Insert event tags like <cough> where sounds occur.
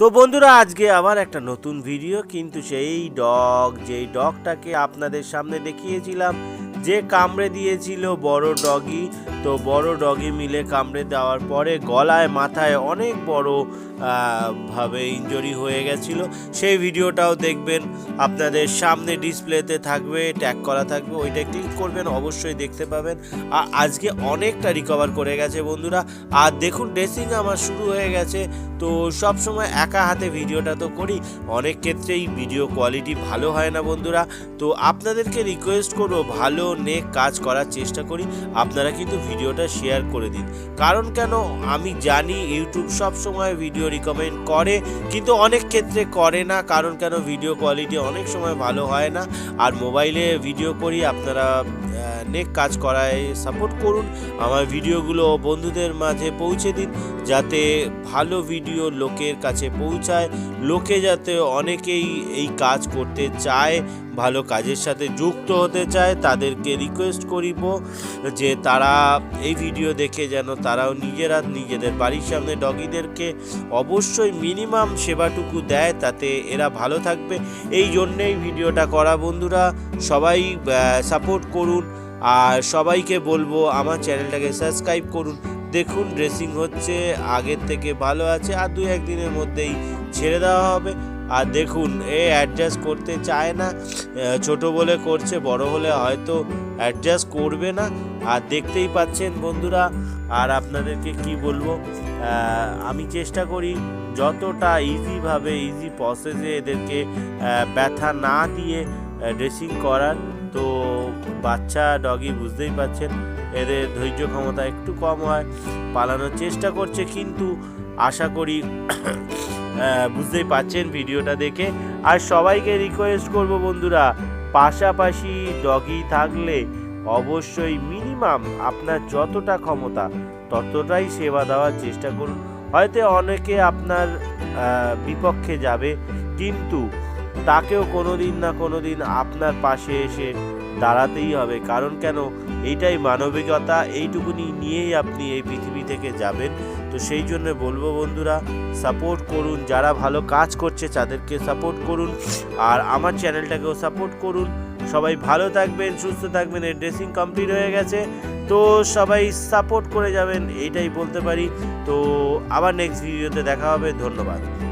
তো বন্ধুরা, আজকে আবার একটা নতুন ভিডিও কিন্তু সেই ডগ যেই ডগটাকে আপনাদের সামনে দেখিয়েছিলাম, যে কামড়ে দিয়েছিল বড় ডগি তো বড় ডগি মিলে কামড়ে দেওয়ার পরে গলায়, মাথায় অনেক বড় ভাবে ইনজুরি হয়ে গেছিল। সেই ভিডিওটাও দেখবেন আপনাদের সামনে ডিসপ্লেতে থাকবে ট্যাগ করা থাকবে, ওইটা ক্লিক করবেন, অবশ্যই দেখতে পাবেন। আর আজকে অনেকটা রিকভার করে গেছে বন্ধুরা। আর দেখুন ড্রেসিং আমার শুরু হয়ে গেছে, তো সব সময় একা হাতে ভিডিওটা তো করি। অনেক ক্ষেত্রেই ভিডিও কোয়ালিটি ভালো হয় না বন্ধুরা। তো আপনাদেরকে রিকোয়েস্ট করব, ভালো নেক কাজ করার চেষ্টা করি। আপনারা কিন্তু ভিডিওটা শেয়ার করে দিন। কারণ কেন? আমি জানি ইউটিউব সব সময় ভিডিও রিকমেন্ড করে, কিন্তু অনেক ক্ষেত্রে করে না। কারণ কেন? ভিডিও কোয়ালিটি অনেক সময় ভালো হয় না। আর মোবাইলে ভিডিও করি, আপনারা নেক কাজ করায়। সাপোর্ট করুন আমার ভিডিওগুলো বন্ধুদের মাঝে পৌঁছে দিন যাতে ভালো ভিডিও লোকের কাছে পৌঁছায়। লোকে যাতে অনেকেই এই কাজ করতে চায়, ভালো কাজের সাথে যুক্ত হতে চায়, তাদেরকে রিকোয়েস্ট করিব যে তারা এই ভিডিও দেখে যেন তারাও নিজেরা নিজেদের বাড়ির সামনে ডগিদেরকে অবশ্যই মিনিমাম সেবাটুকু দেয় তাতে এরা ভালো থাকবে। এই জন্যেই ভিডিওটা করা বন্ধুরা। সবাই সাপোর্ট করুন। আর সবাইকে বলব আমার চ্যানেলটাকে সাবস্ক্রাইব করুন। দেখুন ড্রেসিং হচ্ছে, আগের থেকে ভালো আছে, আর দু একদিনের মধ্যেই ছেড়ে দেওয়া হবে। আর দেখুন, এ অ্যাডজাস্ট করতে চায় না ছোট বলে করছে, বড় হলে হয়তো অ্যাডজাস্ট করবে না। আর দেখতেই পাচ্ছেন বন্ধুরা, আর আপনাদেরকে কি বলব আমি চেষ্টা করি যতটা ইজিভাবে ইজি প্রসেসে এদেরকে ব্যথা না দিয়ে ড্রেসিং করার। তো বাচ্চা ডগি বুঝতেই পাচ্ছেন এদের ধৈর্য ক্ষমতা একটু কম হয়, পালানোর চেষ্টা করছে কিন্তু আশা করি <coughs> বুঝতেই পাচ্ছেন ভিডিওটা দেখে। আর সবাইকে রিকোয়েস্ট করব বন্ধুরা, পাশাপাশি ডগি থাকলে অবশ্যই মিনিমাম আপনার যতটা ক্ষমতা, ততটাই সেবা দেওয়ার চেষ্টা করুন। হয়তো অনেকে আপনার বিপক্ষে যাবে, কিন্তু তাকেও কোনো দিন না কোনো দিন আপনার পাশে এসে দাঁড়াতেই হবে। কারণ কেন? এইটাই মানবিকতা, এইটুকুনি নিয়েই আপনি এই পৃথিবী থেকে যাবেন। তো সেই জন্য বলব বন্ধুরা সাপোর্ট করুন। যারা ভালো কাজ করছে, তাদেরকে সাপোর্ট করুন। আর আমার চ্যানেলটাকেও সাপোর্ট করুন। সবাই ভালো থাকবেন, সুস্থ থাকবেন, এর ড্রেসিং কমপ্লিট হয়ে গেছে। তো সবাই সাপোর্ট করে যাবেন, এইটাই বলতে পারি। তো আবার নেক্সট ভিডিওতে দেখা হবে। ধন্যবাদ।